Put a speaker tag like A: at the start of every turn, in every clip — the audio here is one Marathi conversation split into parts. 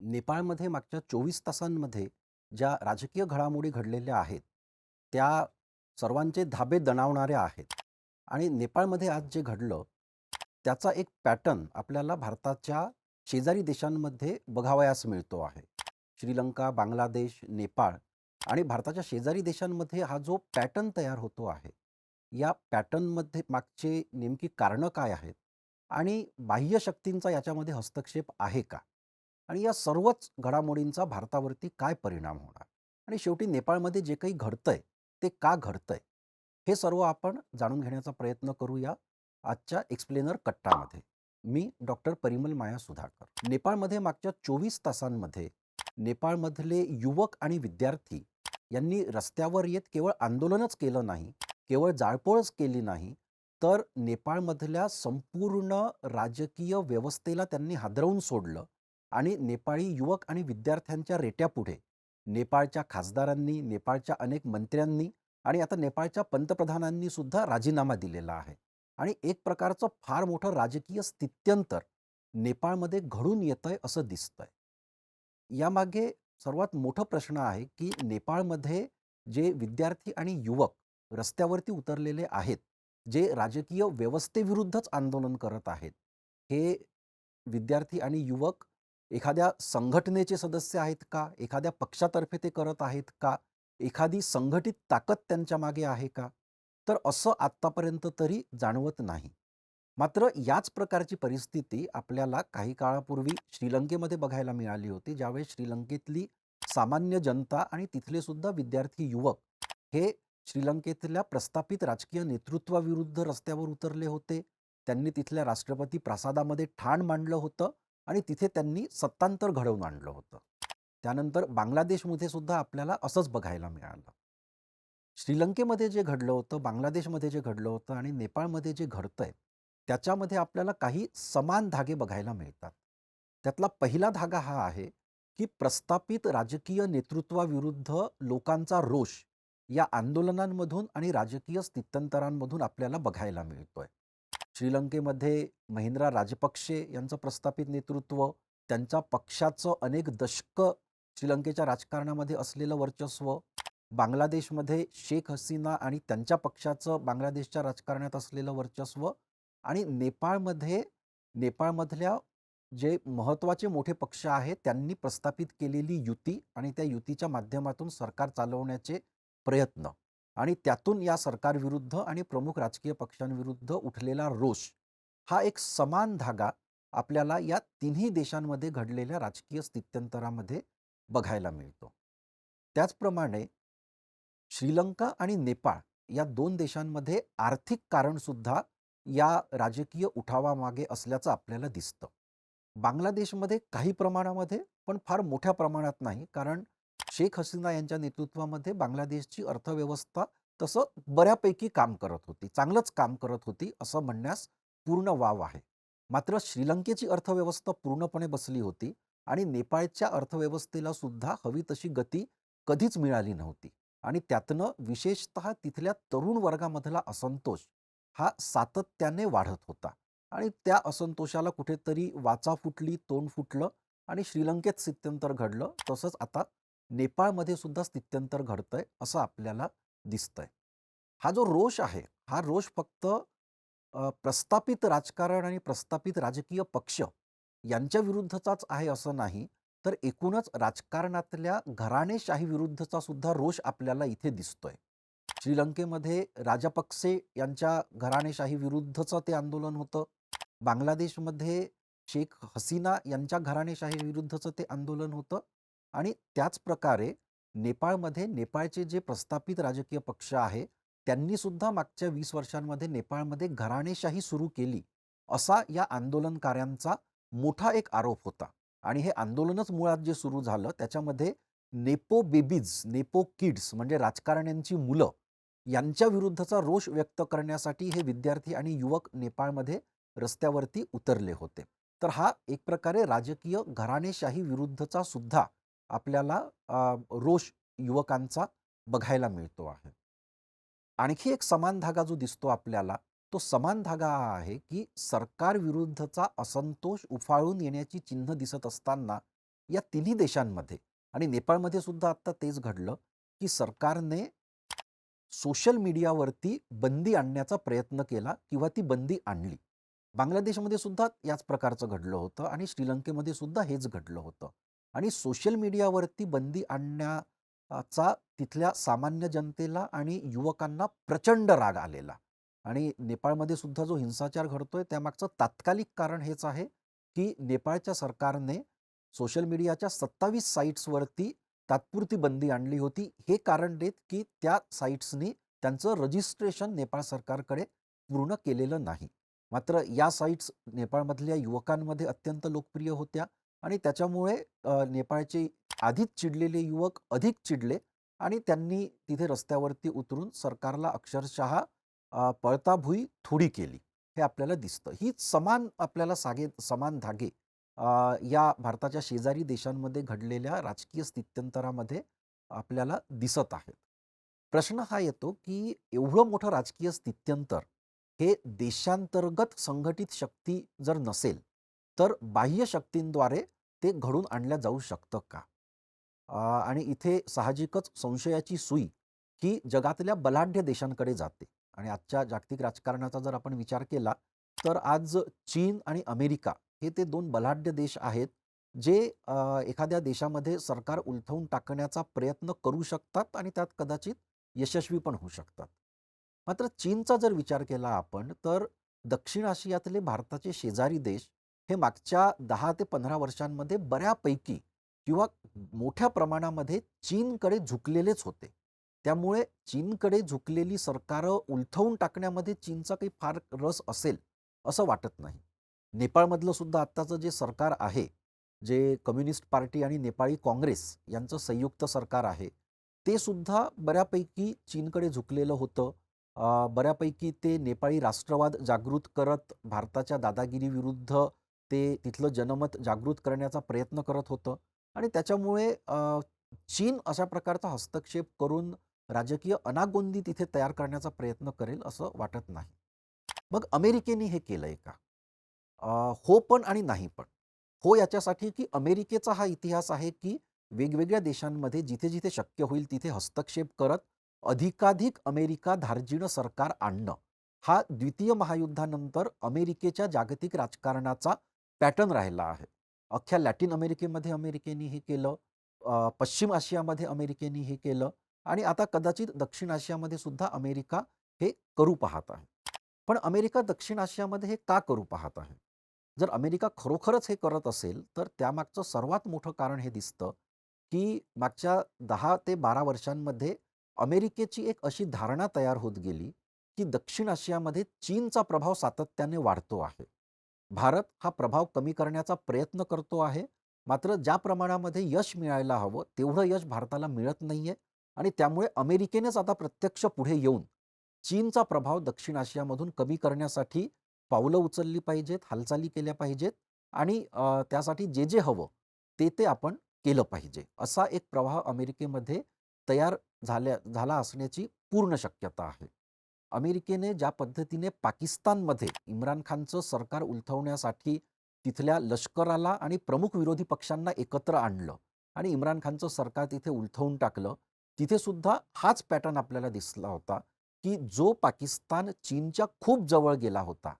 A: नेपाळमध्ये मागच्या 24 तासांमध्ये ज्या राजकीय घडामोडी घडलेल्या आहेत, त्या सर्वांचे धाबे दणावणाऱ्या आहेत आणि नेपाळमध्ये आज जे घडलं, त्याचा एक पॅटर्न आपल्याला भारताच्या शेजारी देशांमध्ये बघावयास मिळतो आहे. श्रीलंका, बांगलादेश, नेपाळ आणि भारताच्या शेजारी देशांमध्ये हा जो पॅटर्न तयार होतो आहे, या पॅटर्नमध्ये मागचे नेमकी कारणं काय आहेत? आणि बाह्य शक्तींचा याच्यामध्ये हस्तक्षेप आहे का? आणि या सर्वच घडामोडींचा भारतावरती काय परिणाम होणार? आणि शेवटी नेपाळमध्ये जे काही घडतंय, ते का घडतंय? हे सर्व आपण जाणून घेण्याचा प्रयत्न करूया आजच्या एक्सप्लेनर कट्टामध्ये. मी डॉक्टर परिमल माया सुधाकर. नेपाळमध्ये मागच्या 24 तासांमध्ये नेपाळमधले युवक आणि विद्यार्थी यांनी रस्त्यावर येत केवळ आंदोलनच केलं नाही, केवळ जाळपोळच केली नाही, तर नेपाळमधल्या संपूर्ण राजकीय व्यवस्थेला त्यांनी हादरवून सोडलं आणि नेपाळी युवक आणि विद्यार्थ्यांच्या रेट्यापुढे नेपाळच्या खासदारांनी, नेपाळच्या अनेक मंत्र्यांनी आणि आता नेपाळच्या पंतप्रधानांनी सुद्धा राजीनामा दिलेला आहे. आणि एक प्रकारचं फार मोठं राजकीय स्थित्यंतर नेपाळमध्ये घडून येतंय असं दिसतंय. यामागे सर्वात मोठं प्रश्न आहे, की नेपाळमध्ये जे विद्यार्थी आणि युवक रस्त्यावरती उतरलेले आहेत, जे राजकीय व्यवस्थेविरुद्धच आंदोलन करत आहेत, हे विद्यार्थी आणि युवक एखाद्या संघटनेचे सदस्य आहेत का? एखाद्या पक्षातर्फे ते करत आहेत का? एखादी संघटित ताकद त्यांच्या मागे आहे का? तर असं आत्तापर्यंत तरी जाणवत नाही. मात्र याच प्रकारची परिस्थिती आपल्याला काही काळापूर्वी श्रीलंकेमध्ये बघायला मिळाली होती, ज्यावेळेस श्रीलंकेतली सामान्य जनता आणि तिथले सुद्धा विद्यार्थी युवक हे श्रीलंकेतल्या प्रस्थापित राजकीय नेतृत्वाविरुद्ध रस्त्यावर उतरले होते. त्यांनी तिथल्या राष्ट्रपती प्रासादामध्ये ठाण मांडलं होतं आणि तिथे त्यांनी सत्तांतर घडवून आणलं होतं. त्यानंतर बांगलादेशमध्ये सुद्धा आपल्याला असंच बघायला मिळालं. श्रीलंकेमध्ये जे घडलं होतं, बांगलादेशमध्ये जे घडलं होतं आणि नेपाळमध्ये जे घडतंय, त्याच्यामध्ये आपल्याला काही समान धागे बघायला मिळतात. त्यातला पहिला धागा हा आहे, की प्रस्थापित राजकीय नेतृत्वाविरुद्ध लोकांचा रोष या आंदोलनांमधून आणि राजकीय स्थित्यंतरांमधून आपल्याला बघायला मिळतोय. श्रीलंकेमध्ये महिंद्रा राजपक्षे यांचं प्रस्थापित नेतृत्व, त्यांच्या पक्षाचं अनेक दशकं श्रीलंकेच्या राजकारणामध्ये असलेलं वर्चस्व, बांगलादेशमध्ये शेख हसीना आणि त्यांच्या पक्षाचं बांगलादेशच्या राजकारणात असलेलं वर्चस्व आणि नेपाळमध्ये नेपाळमधल्या जे महत्त्वाचे मोठे पक्ष आहेत, त्यांनी प्रस्थापित केलेली युती आणि त्या युतीच्या माध्यमातून सरकार चालवण्याचे प्रयत्न. आणि त्यातून या सरकारविरुद्ध आणि प्रमुख राजकीय पक्षांविरुद्ध उठलेला रोष, हा एक समान धागा आपल्याला या तिन्ही देशांमध्ये घडलेल्या राजकीय स्थित्यंतरामध्ये बघायला मिळतो. त्याचप्रमाणे श्रीलंका आणि नेपाळ या दोन देशांमध्ये आर्थिक कारणसुद्धा या राजकीय उठावामागे असल्याचं आपल्याला दिसतं. बांगलादेशमध्ये काही प्रमाणामध्ये, पण फार मोठ्या प्रमाणात नाही. कारण शेख हसीना यांच्या नेतृत्वामध्ये बांगलादेशची अर्थव्यवस्था तसं बऱ्यापैकी काम करत होती. चांगलंच काम करत होती, असं म्हणण्यास पूर्ण वाव आहे. मात्र श्रीलंकेची अर्थव्यवस्था पूर्णपणे बसली होती आणि नेपाळच्या अर्थव्यवस्थेला सुद्धा हवी तशी गती कधीच मिळाली नव्हती आणि त्यातनं विशेषतः तिथल्या तरुण वर्गामधला असंतोष हा सातत्याने वाढत होता आणि त्या असंतोषाला कुठेतरी वाचा फुटली, तोंड फुटलं आणि श्रीलंकेत स्थित्यंतर घडलं. तसंच आता नेपाळमध्ये सुद्धा स्थित्यंतर घडतंय, असं आपल्याला दिसतंय. हा जो रोष आहे, हा रोष फक्त प्रस्थापित राजकारण आणि प्रस्थापित राजकीय पक्ष यांच्या विरुद्धचाच आहे असं नाही, तर एकूणच राजकारणातल्या घराणेशाही विरुद्धचा सुद्धा रोष आपल्याला इथे दिसतोय. श्रीलंकेमध्ये राजपक्से यांच्या घराणेशाही विरुद्धचं ते आंदोलन होतं. बांगलादेशमध्ये शेख हसीना यांच्या घराणेशाही विरुद्धचं ते आंदोलन होतं आणि त्याच प्रकारे नेपाळमध्ये नेपाळचे जे प्रस्थापित राजकीय पक्ष आहे, त्यांनी सुद्धा मागच्या वीस वर्षांमध्ये नेपाळमध्ये घराणेशाही सुरू केली, असा या आंदोलनकाऱ्यांचा मोठा एक आरोप होता आणि हे आंदोलनच मुळात जे सुरू झालं, त्याच्यामध्ये नेपो बेबीज, नेपो किड्स म्हणजे राजकारण्यांची मुलं, यांच्या विरुद्धचा रोष व्यक्त करण्यासाठी हे विद्यार्थी आणि युवक नेपाळमध्ये रस्त्यावरती उतरले होते. तर हा एक प्रकारे राजकीय घराणेशाही विरुद्धचा सुद्धा आपल्याला रोष युवकांचा बघायला मिळतो आहे. आणखी एक समान धागा जो दिसतो आपल्याला, तो समान धागा हा आहे, की सरकारविरुद्धचा असंतोष उफाळून येण्याची चिन्ह दिसत असताना, या तिन्ही देशांमध्ये आणि नेपाळमध्ये सुद्धा आत्ता तेच घडलं, की सरकारने सोशल मीडियावरती बंदी आणण्याचा प्रयत्न केला किंवा ती बंदी आणली. बांगलादेशमध्ये सुद्धा याच प्रकारचं घडलं होतं आणि श्रीलंकेमध्ये सुद्धा हेच घडलं होतं. आणि सोशल मीडियावरती बंदी आणण्याचा तिथल्या सामान्य जनतेला आणि युवकांना प्रचंड राग आलेला. आणि नेपाळमध्ये सुद्धा जो हिंसाचार घडतोय त्यामागचं तात्कालिक कारण हेच आहे, की नेपाळच्या सरकारने सोशल मीडियाच्या सत्तावीस साईट्सवरती तात्पुरती बंदी आणली होती. हे कारण देत, की त्या साईट्सनी त्यांचं रजिस्ट्रेशन नेपाळ सरकारकडे पूर्ण केलेलं नाही. मात्र या साईट्स नेपाळमधल्या युवकांमध्ये अत्यंत लोकप्रिय होत्या आणि त्याच्यामुळे नेपाळचे आधीच चिडलेले युवक अधिक चिडले आणि त्यांनी तिथे रस्त्यावरती उतरून सरकारला अक्षरशः पळताभुई थोडी केली. हे आपल्याला दिसतं. ही समान आपल्याला सागे समान धागे या भारताच्या शेजारी देशांमध्ये घडलेल्या राजकीय स्थित्यंतरामध्ये आपल्याला दिसत आहेत. प्रश्न हा येतो, की एवढं मोठं राजकीय स्थित्यंतर हे देशांतर्गत संघटित शक्ती जर नसेल, तर बाह्य शक्तींद्वारे ते घडवून आणल्या जाऊ शकतं का? आणि इथे साहजिकच संशयाची सुई ही जगातल्या बलाढ्य देशांकडे जाते आणि आजच्या जागतिक राजकारणाचा जर आपण विचार केला, तर आज चीन आणि अमेरिका हे ते दोन बलाढ्य देश आहेत, जे एखाद्या देशामध्ये सरकार उलथवून टाकण्याचा प्रयत्न करू शकतात आणि त्यात कदाचित यशस्वी पण होऊ शकतात. मात्र चीनचा जर विचार केला आपण, तर दक्षिण आशियातले भारताचे शेजारी देश हे मागच्या दहा ते 15 वर्षांमध्ये बऱ्यापैकी किंवा मोठ्या प्रमाणामध्ये चीनकडे झुकलेलेच होते. त्यामुळे चीनकडे झुकलेली सरकारं उलथवून टाकण्यामध्ये चीनचा काही फार रस असेल, असं वाटत नाही. नेपाळमधलं सुद्धा आत्ताचं जे सरकार आहे, जे कम्युनिस्ट पार्टी आणि नेपाळी काँग्रेस यांचं संयुक्त सरकार आहे, ते सुद्धा बऱ्यापैकी चीनकडे झुकलेलं होतं. बऱ्यापैकी ते नेपाळी राष्ट्रवाद जागृत करत भारताच्या दादागिरीविरुद्ध ते तिथलं जनमत जागृत करण्याचा प्रयत्न करत होतं आणि त्याच्यामुळे चीन अशा प्रकारचा हस्तक्षेप करून राजकीय अनागोंदी तिथे तयार करण्याचा प्रयत्न करेल असं वाटत नाही. मग अमेरिकेने हे केलंय का? हो पण आणि नाही पण. हो याच्यासाठी, की अमेरिकेचा हा इतिहास आहे, की वेगवेगळ्या देशांमध्ये जिथे-जिथे शक्य होईल तिथे हस्तक्षेप करत अधिकाधिक अमेरिका धार्जिणं सरकार आणणं. हा द्वितीय महायुद्धानंतर अमेरिकेच्या जागतिक राजकारणाचा पॅटर्न राहिला आहे. अख्ख्या लॅटिन अमेरिकेमध्ये अमेरिकेने हे केलं. पश्चिम आशियामध्ये अमेरिकेने हे केलं आणि आता कदाचित दक्षिण आशियामध्ये सुद्धा अमेरिका हे करू पाहत आहे. पण अमेरिका दक्षिण आशियामध्ये हे का करू पाहत आहे? जर अमेरिका खरोखरच हे करत असेल, तर त्यामागचं सर्वात मोठं कारण हे दिसतं, की मागच्या दहा ते 12 वर्षांमध्ये अमेरिकेची एक अशी धारणा तयार होत गेली, की दक्षिण आशियामध्ये चीनचा प्रभाव सातत्याने वाढतो आहे. भारत हा प्रभाव कमी करण्याचा प्रयत्न करतो आहे. मात्र ज्या प्रमाणामध्ये यश मिळायला हवं, तेवढं यश भारताला मिळत नाहीये आणि त्यामुळे अमेरिकेनेच आता प्रत्यक्ष पुढे येऊन चीनचा प्रभाव दक्षिण आशियामधून कमी करण्यासाठी पावलं उचलली पाहिजेत, हालचाली केल्या पाहिजेत आणि त्यासाठी जे, जे हवं ते, ते आपण केलं पाहिजे. असा एक प्रवाह अमेरिकेमध्ये तयार झाल्या झाला असण्याची पूर्ण शक्यता आहे. अमेरिकेने ज्या पद्धतीने पाकिस्तानमध्ये इम्रान खानचं सरकार उलथवण्यासाठी तिथल्या लष्कराला आणि प्रमुख विरोधी पक्षांना एकत्र आणलं आणि इम्रान खानचं सरकार तिथे उलथवून टाकलं. तिथे सुद्धा हाच पॅटर्न आपल्याला दिसला होता, की जो पाकिस्तान चीनच्या खूप जवळ गेला होता,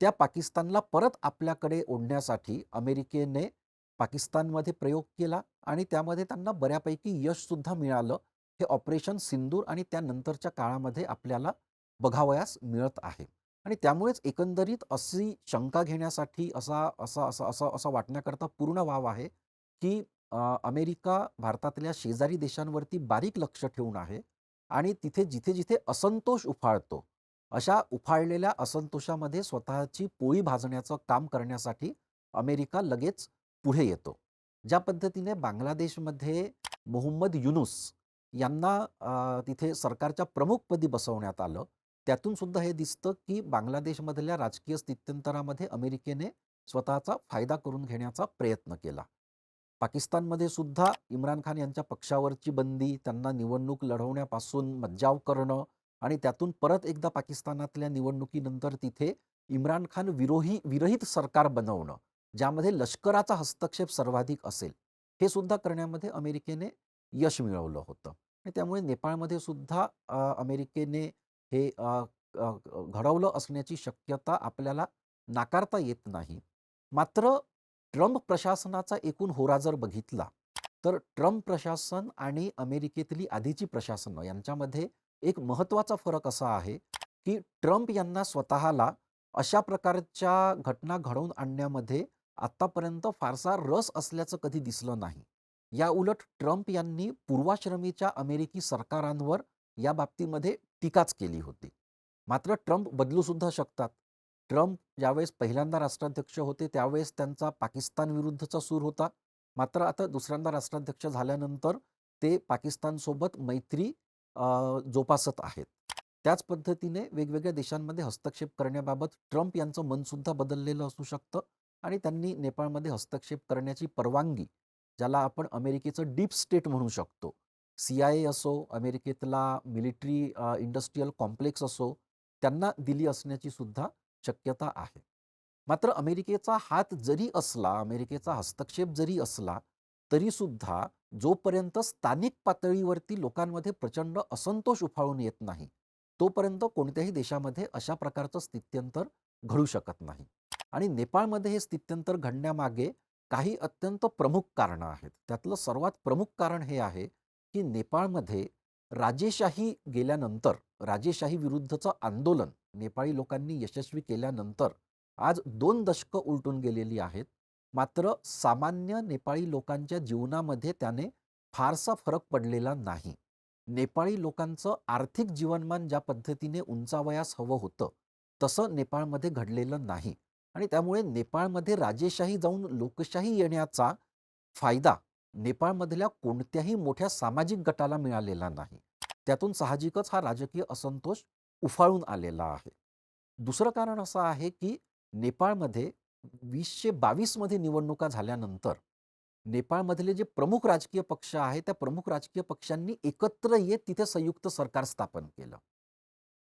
A: त्या पाकिस्तानला परत आपल्याकडे ओढण्यासाठी अमेरिकेने पाकिस्तानमध्ये प्रयोग केला आणि त्यामध्ये त्यांना बऱ्यापैकी यशसुद्धा मिळालं. हे ऑपरेशन सिंदूर आणि त्यानंतरच्या काळामध्ये आपल्याला बघावयास मिळत आहे. आणि त्यामुळेच एकंदरीत अशी शंका घेण्यासाठी असा असा असा असा असा वाटण्याकरता पूर्ण वाव आहे, की अमेरिका भारतातल्या शेजारी देशांवरती बारीक लक्ष ठेवून आहे आणि तिथे जिथे-जिथे असंतोष उफाळतो, अशा उफाळलेल्या असंतोषामध्ये स्वतःची पोळी भाजण्याचं काम करण्यासाठी अमेरिका लगेच पुढे येतो. ज्या पद्धतीने बांगलादेशमध्ये मोहम्मद युनूस यांना तिथे सरकारच्या प्रमुखपदी बसवण्यात आलं. त्यातून सुद्धा हे दिसतं, की बांगलादेशमधल्या राजकीय स्थित्यंतरामध्ये अमेरिकेने स्वतःचा फायदा करून घेण्याचा प्रयत्न केला. पाकिस्तानमध्ये सुद्धा इम्रान खान यांच्या पक्षावरची बंदी, त्यांना निवडणूक लढवण्यापासून मज्जाव करणं आणि त्यातून परत एकदा पाकिस्तानातल्या निवडणुकीनंतर तिथे इम्रान खान विरोही विरहित सरकार बनवणं, ज्यामध्ये लष्कराचा हस्तक्षेप सर्वाधिक असेल. हे सुद्धा करण्यामध्ये अमेरिकेने यश मिळवलं होतं आणि त्यामुळे नेपाळमध्ये सुद्धा अमेरिकेने हे घडवलं असण्याची शक्यता आपल्याला नाकारता येत नाही. मात्र ट्रम्प प्रशासनाचा एकूण होरा जर बघितला, तर ट्रम्प प्रशासन आणि अमेरिकेतली आधीची प्रशासनं यांच्यामध्ये एक महत्त्वाचा फरक असा आहे, की ट्रम्प यांना स्वतःला अशा प्रकारच्या घटना घडवून आणण्यामध्ये आत्तापर्यंत फारसा रस असल्याचं कधी दिसलं नाही. याउलट ट्रम्प यांनी पूर्वाश्रमीच्या अमेरिकी सरकारांवर या बाबतीमध्ये टीकाच केली होती. मात्र ट्रम्प बदलू सुद्धा शकतात. ट्रम्प ज्यावेळेस पहिल्यांदा राष्ट्राध्यक्ष होते, त्यावेळेस त्यांचा पाकिस्तान विरुद्धचा सूर होता. मात्र आता दुसऱ्यांदा राष्ट्राध्यक्ष झाल्यानंतर ते पाकिस्तानसोबत मैत्री जोपासत आहेत. त्याच पद्धतीने वेगवेगळ्या देशांमध्ये हस्तक्षेप करण्याबाबत ट्रम्प यांचं मनसुद्धा बदललेलं असू शकतं आणि त्यांनी नेपाळमध्ये हस्तक्षेप करण्याची परवानगी, ज्याला आपण अमेरिकेचं डीप स्टेट म्हणू शकतो. सी-आय-ए असो, अमेरिकेतला मिलिटरी इंडस्ट्रीयल इंडस्ट्रियल कॉम्प्लेक्स असो, त्यांना दिली असण्याची सुद्धा शक्यता आहे. मात्र अमेरिकेचा हात जरी असला, अमेरिकेचा हस्तक्षेप जरी असला, तरीसुद्धा जोपर्यंत स्थानिक पातळीवरती लोकांमध्ये प्रचंड असंतोष उफाळून येत नाही, तोपर्यंत कोणत्याही देशामध्ये अशा प्रकारचं स्थित्यंतर घडू शकत नाही. आणि नेपाळमध्ये हे स्थित्यंतर घडण्यामागे काही अत्यंत प्रमुख कारणं आहेत. त्यातलं सर्वात प्रमुख कारण हे आहे, की नेपाळमध्ये राजेशाही गेल्यानंतर, राजेशाही विरुद्धचं आंदोलन नेपाळी लोकांनी यशस्वी केल्यानंतर आज दोन दशकं उलटून गेलेली आहेत. मात्र सामान्य नेपाळी लोकांच्या जीवनामध्ये त्याने फारसा फरक पडलेला नाही. नेपाळी लोकांचं आर्थिक जीवनमान ज्या पद्धतीने उंचावयास हवं होतं, तसं नेपाळमध्ये घडलेलं नाही आणि त्यामुळे नेपाळमध्ये राजेशाही जाऊन लोकशाही येण्याचा फायदा नेपाळमधल्या कोणत्याही मोठ्या सामाजिक गटाला मिळालेला नाही. त्यातून साहजिकच हा राजकीय असंतोष उफाळून आलेला आहे. दुसरं कारण असं आहे, की नेपाळमध्ये 2022 मध्ये निवडणुका झाल्यानंतर नेपाळमधले जे प्रमुख राजकीय पक्ष आहेत, त्या प्रमुख राजकीय पक्षांनी एकत्र येत तिथे संयुक्त सरकार स्थापन केलं.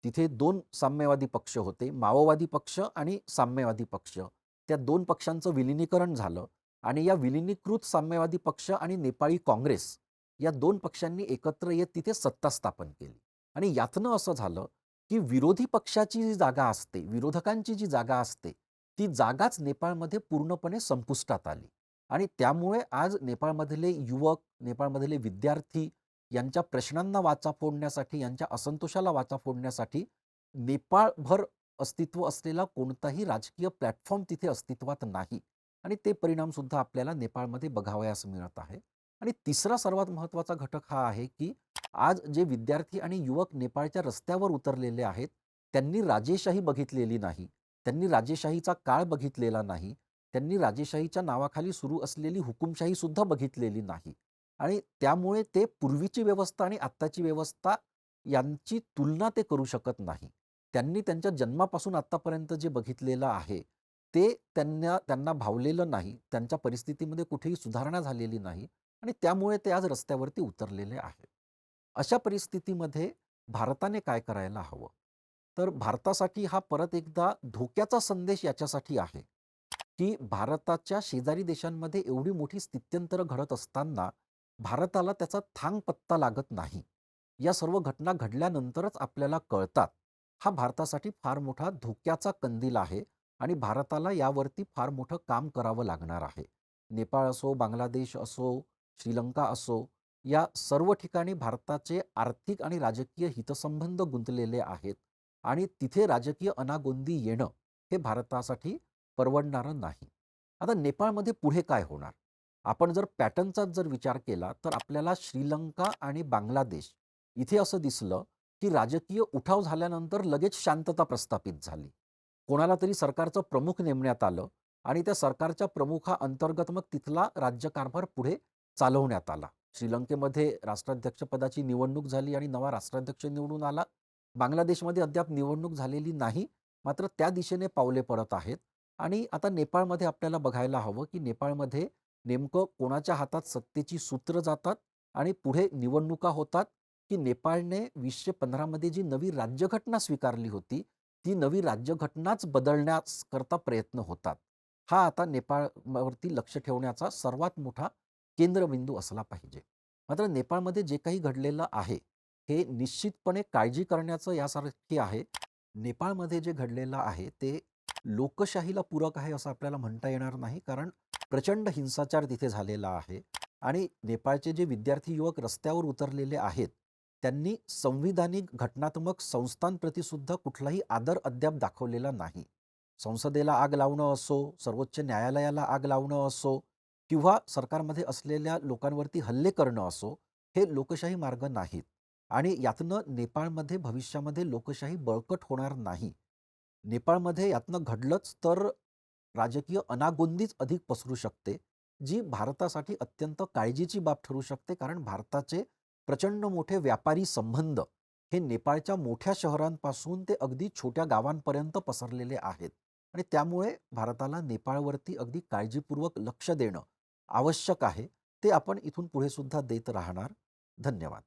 A: तिथे दोन साम्यवादी पक्ष होते. माओवादी पक्ष आणि साम्यवादी पक्ष. त्या दोन पक्षांचं विलिनीकरण झालं आणि या विलिनीकृत साम्यवादी पक्ष आणि नेपाळी काँग्रेस या दोन पक्षांनी एकत्र येत तिथे सत्ता स्थापन केली. आणि यातनं असं झालं, की विरोधी पक्षाची जी जागा असते, विरोधकांची जी जागा असते, ती जागाच नेपाळमध्ये पूर्णपणे संपुष्टात आली. आणि त्यामुळे आज नेपाळमधले युवक, नेपाळमधले विद्यार्थी यांच्या प्रश्नांना वाचा फोडण्यासाठी, यांच्या असंतोषाला वाचा फोडण्यासाठी नेपाळभर अस्तित्व असलेला कोणताही राजकीय प्लॅटफॉर्म तिथे अस्तित्वात नाही. आणि ते परिणामसुद्धा आपल्याला नेपाळमध्ये बघावयास मिळत आहे. आणि तिसरा सर्वात महत्त्वाचा घटक हा आहे, की आज जे विद्यार्थी आणि युवक नेपाळच्या रस्त्यावर उतरलेले आहेत, त्यांनी राजेशाही बघितलेली नाही. त्यांनी राजेशाहीचा काळ बघितलेला नाही. त्यांनी राजेशाहीच्या नावाखाली सुरू असलेली हुकुमशाही सुद्धा बघितलेली नाही. आणि त्यामुळे ते पूर्वीची व्यवस्था आणि आत्ताची व्यवस्था यांची तुलना ते करू शकत नाही. त्यांनी त्यांच्या जन्मापासून आत्तापर्यंत जे बघितलेलं आहे, ते त्यांना त्यांना भावलेलं नाही. त्यांच्या परिस्थितीमध्ये कुठेही सुधारणा झालेली नाही आणि त्यामुळे ते आज रस्त्यावरती उतरलेले आहेत. अशा परिस्थितीमध्ये भारताने काय करायला हवं? तर भारतासाठी हा परत एकदा धोक्याचा संदेश याच्यासाठी आहे, की भारताच्या शेजारी देशांमध्ये एवढी मोठी स्थित्यंतरं घडत असताना भारताला त्याचा थांगपत्ता लागत नाही. या सर्व घटना घडल्यानंतरच आपल्याला कळतात. हा भारतासाठी फार मोठा धोक्याचा कंदील आहे आणि भारताला यावरती फार मोठं काम करावं लागणार आहे. नेपाळ असो, बांगलादेश असो, श्रीलंका असो, या सर्व ठिकाणी भारताचे आर्थिक आणि राजकीय हितसंबंध गुंतलेले आहेत आणि तिथे राजकीय अनागोंदी येणं हे भारतासाठी परवडणारं नाही. आता नेपाळमध्ये पुढे काय होणार? आपण जर पॅटर्नचाच जर विचार केला, तर आपल्याला श्रीलंका आणि बांगलादेश इथे असं दिसलं, की राजकीय उठाव झाल्यानंतर लगेच शांतता प्रस्थापित झाली. कोणाला तरी सरकारचं प्रमुख नेमण्यात आलं आणि त्या सरकारच्या प्रमुखाअंतर्गत मग तिथला राज्यकारभार पुढे चालवण्यात आला. श्रीलंकेमध्ये राष्ट्राध्यक्षपदाची निवडणूक झाली आणि नवा राष्ट्राध्यक्ष निवडून आला. बांगलादेशमध्ये अद्याप निवडणूक झालेली नाही. मात्र त्या दिशेने पावले पडत आहेत आणि आता नेपाळमध्ये आपल्याला बघायला हवं, की नेपाळमध्ये नेमकं कोणाच्या हातात सत्तेची सूत्रं जातात आणि पुढे निवडणुका होतात, की नेपाळने वीसशे पंधरामध्ये जी नवी राज्यघटना स्वीकारली होती, ती नवी राज्यघटनाच बदलण्याकरता प्रयत्न होतात. हा आता नेपाळवरती लक्ष ठेवण्याचा सर्वात मोठा केंद्रबिंदू असला पाहिजे. मात्र नेपाळमध्ये जे काही घडलेलं आहे, हे निश्चितपणे काळजी करण्याचं यासारखे आहे. नेपाळमध्ये जे घडलेलं आहे, ते लोकशाहीला पूरक आहे असं आपल्याला म्हणता येणार नाही. कारण प्रचंड हिंसाचार तिथे झालेला आहे आणि नेपाळचे जे विद्यार्थी युवक रस्त्यावर उतरलेले आहेत, त्यांनी संविधानिक घटनात्मक संस्थांप्रतीसुद्धा कुठलाही आदर अद्याप दाखवलेला नाही. संसदेला आग लावणं असो, सर्वोच्च न्यायालयाला आग लावणं असो किंवा सरकारमध्ये असलेल्या लोकांवरती हल्ले करणं असो, हे लोकशाही मार्ग नाहीत आणि यातनं नेपाळमध्ये भविष्यामध्ये लोकशाही बळकट होणार नाही. नेपाळमध्ये यातनं घडलंच तर राजकीय अनागोंदीच अधिक पसरू शकते, जी भारतासाठी अत्यंत काळजीची बाब ठरू शकते. कारण भारताचे प्रचंड मोठे व्यापारी संबंध हे नेपाळच्या मोठ्या शहरांपासून ते अगदी छोट्या गावांपर्यंत पसरलेले आहेत आणि त्यामुळे भारताला नेपाळवरती अगदी काळजीपूर्वक लक्ष देणं आवश्यक आहे. ते आपण इथून पुढे सुद्धा देत राहणार. धन्यवाद.